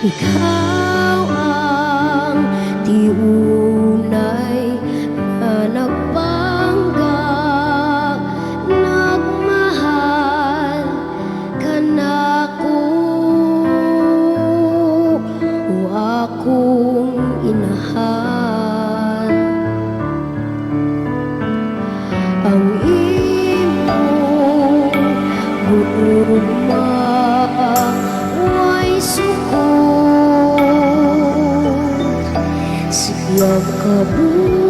Ikaw ang tiunay na nagpangga Nagmahal na ko. O akong inahal. Ang iyong buong лапка будет.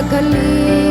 सकली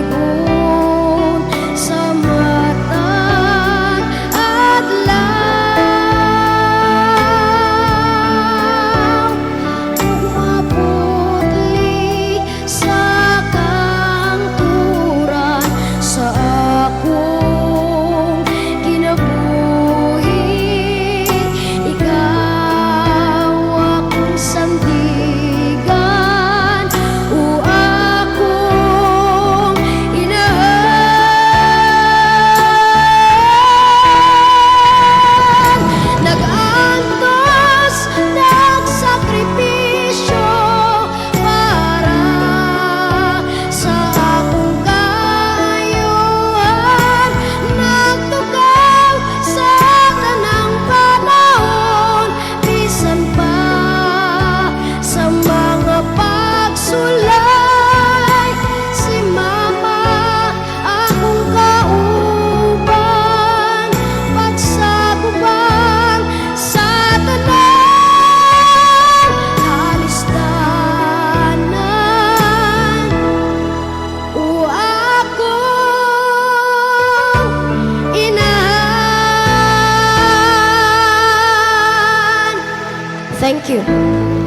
Thank you.